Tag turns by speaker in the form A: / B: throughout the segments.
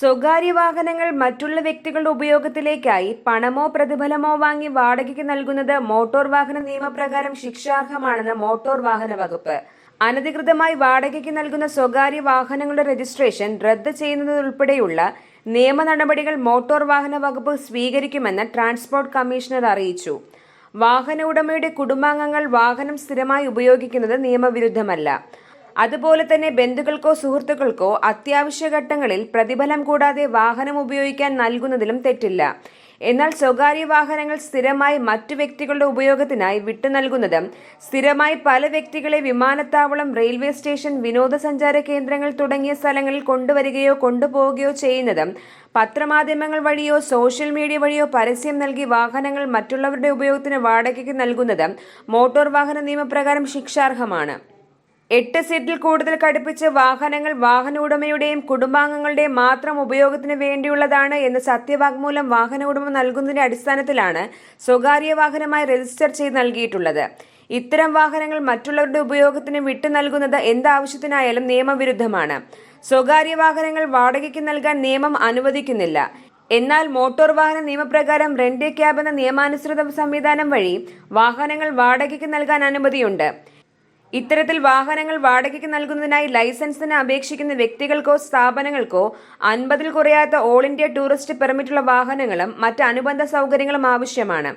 A: സ്വകാര്യ വാഹനങ്ങൾ മറ്റുള്ള വ്യക്തികളുടെ ഉപയോഗത്തിലേക്കായി പണമോ പ്രതിഫലമോ വാങ്ങി വാടകയ്ക്ക് നൽകുന്നത് മോട്ടോർ വാഹന നിയമപ്രകാരം ശിക്ഷാർഹമാണെന്ന് മോട്ടോർ വാഹന വകുപ്പ്. അനധികൃതമായി വാടകയ്ക്ക് നൽകുന്ന സ്വകാര്യ വാഹനങ്ങളുടെ രജിസ്ട്രേഷൻ റദ്ദ് ചെയ്യുന്നതുൾപ്പെടെയുള്ള നിയമ നടപടികൾ മോട്ടോർ വാഹന വകുപ്പ് സ്വീകരിക്കുമെന്ന് ട്രാൻസ്പോർട്ട് കമ്മീഷണർ അറിയിച്ചു. വാഹന ഉടമയുടെ കുടുംബാംഗങ്ങൾ വാഹനം സ്ഥിരമായി ഉപയോഗിക്കുന്നത് നിയമവിരുദ്ധമല്ല. അതുപോലെ തന്നെ ബന്ധുക്കൾക്കോ സുഹൃത്തുക്കൾക്കോ അത്യാവശ്യ ഘട്ടങ്ങളിൽ പ്രതിഫലം കൂടാതെ വാഹനം ഉപയോഗിക്കാൻ നൽകുന്നതിലും തെറ്റില്ല. എന്നാൽ സ്വകാര്യ വാഹനങ്ങൾ സ്ഥിരമായി മറ്റു വ്യക്തികളുടെ ഉപയോഗത്തിനായി വിട്ടു നൽകുന്നതും സ്ഥിരമായി പല വ്യക്തികളെ വിമാനത്താവളം റെയിൽവേ സ്റ്റേഷൻ വിനോദസഞ്ചാര കേന്ദ്രങ്ങൾ തുടങ്ങിയ സ്ഥലങ്ങളിൽ കൊണ്ടുവരികയോ കൊണ്ടുപോവുകയോ ചെയ്യുന്നതും പത്രമാധ്യമങ്ങൾ വഴിയോ സോഷ്യൽ മീഡിയ വഴിയോ പരസ്യം നൽകി വാഹനങ്ങൾ മറ്റുള്ളവരുടെ ഉപയോഗത്തിന് വാടകയ്ക്ക് നൽകുന്നതും മോട്ടോർ വാഹന നിയമപ്രകാരം ശിക്ഷാർഹമാണ്. എട്ട് സീറ്റിൽ കൂടുതൽ ഘടിപ്പിച്ച് വാഹനങ്ങൾ വാഹന ഉടമയുടെയും കുടുംബാംഗങ്ങളുടെയും മാത്രം ഉപയോഗത്തിന് വേണ്ടിയുള്ളതാണ് എന്ന് സത്യവാഗ്മൂലം വാഹന ഉടമ നൽകുന്നതിന്റെ അടിസ്ഥാനത്തിലാണ് സ്വകാര്യ വാഹനമായി രജിസ്റ്റർ ചെയ്ത് നൽകിയിട്ടുള്ളത്. ഇത്തരം വാഹനങ്ങൾ മറ്റുള്ളവരുടെ ഉപയോഗത്തിന് വിട്ടു നൽകുന്നത് എന്താവശ്യത്തിനായാലും നിയമവിരുദ്ധമാണ്. സ്വകാര്യ വാഹനങ്ങൾ വാടകയ്ക്ക് നൽകാൻ നിയമം അനുവദിക്കുന്നില്ല. എന്നാൽ മോട്ടോർ വാഹന നിയമപ്രകാരം റെന്റ് ക്യാബ് എന്ന നിയമാനുസൃത സംവിധാനം വഴി വാഹനങ്ങൾ വാടകയ്ക്ക് നൽകാൻ അനുമതിയുണ്ട്. ഇത്തരത്തിൽ വാഹനങ്ങൾ വാടകയ്ക്ക് നൽകുന്നതിനായി ലൈസൻസിന് അപേക്ഷിക്കുന്ന വ്യക്തികൾക്കോ സ്ഥാപനങ്ങൾക്കോ അൻപതിൽ കുറയാത്ത ഓൾ ഇന്ത്യ ടൂറിസ്റ്റ് പെർമിറ്റുള്ള വാഹനങ്ങളും മറ്റ് അനുബന്ധ സൗകര്യങ്ങളും ആവശ്യമാണ്.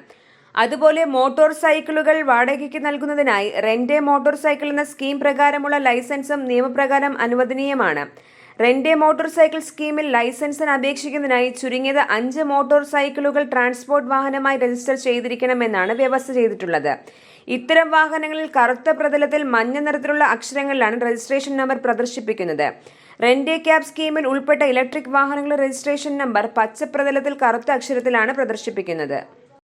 A: അതുപോലെ മോട്ടോർ സൈക്കിളുകൾ വാടകയ്ക്ക് നൽകുന്നതിനായി റെൻഡേ മോട്ടോർ സൈക്കിൾ എന്ന സ്കീം പ്രകാരമുള്ള ലൈസൻസും നിയമപ്രകാരം അനുവദനീയമാണ്. റെൻഡേ മോട്ടോർ സൈക്കിൾ സ്കീമിൽ ലൈസൻസിന് അപേക്ഷിക്കുന്നതിനായി ചുരുങ്ങിയത് അഞ്ച് മോട്ടോർ സൈക്കിളുകൾ ട്രാൻസ്പോർട്ട് വാഹനമായി രജിസ്റ്റർ ചെയ്തിരിക്കണമെന്നാണ് വ്യവസ്ഥ ചെയ്തിട്ടുള്ളത്. ഇത്തരം വാഹനങ്ങളിൽ കറുത്ത പ്രതലത്തിൽ മഞ്ഞ നിറത്തിലുള്ള അക്ഷരങ്ങളിലാണ് രജിസ്ട്രേഷൻ നമ്പർ പ്രദർശിപ്പിക്കുന്നത്. റെൻഡേ ക്യാബ് സ്കീമിൽ ഉൾപ്പെട്ട ഇലക്ട്രിക് വാഹനങ്ങളുടെ രജിസ്ട്രേഷൻ നമ്പർ പച്ച പ്രതലത്തിൽ കറുത്ത അക്ഷരത്തിലാണ് പ്രദർശിപ്പിക്കുന്നത്.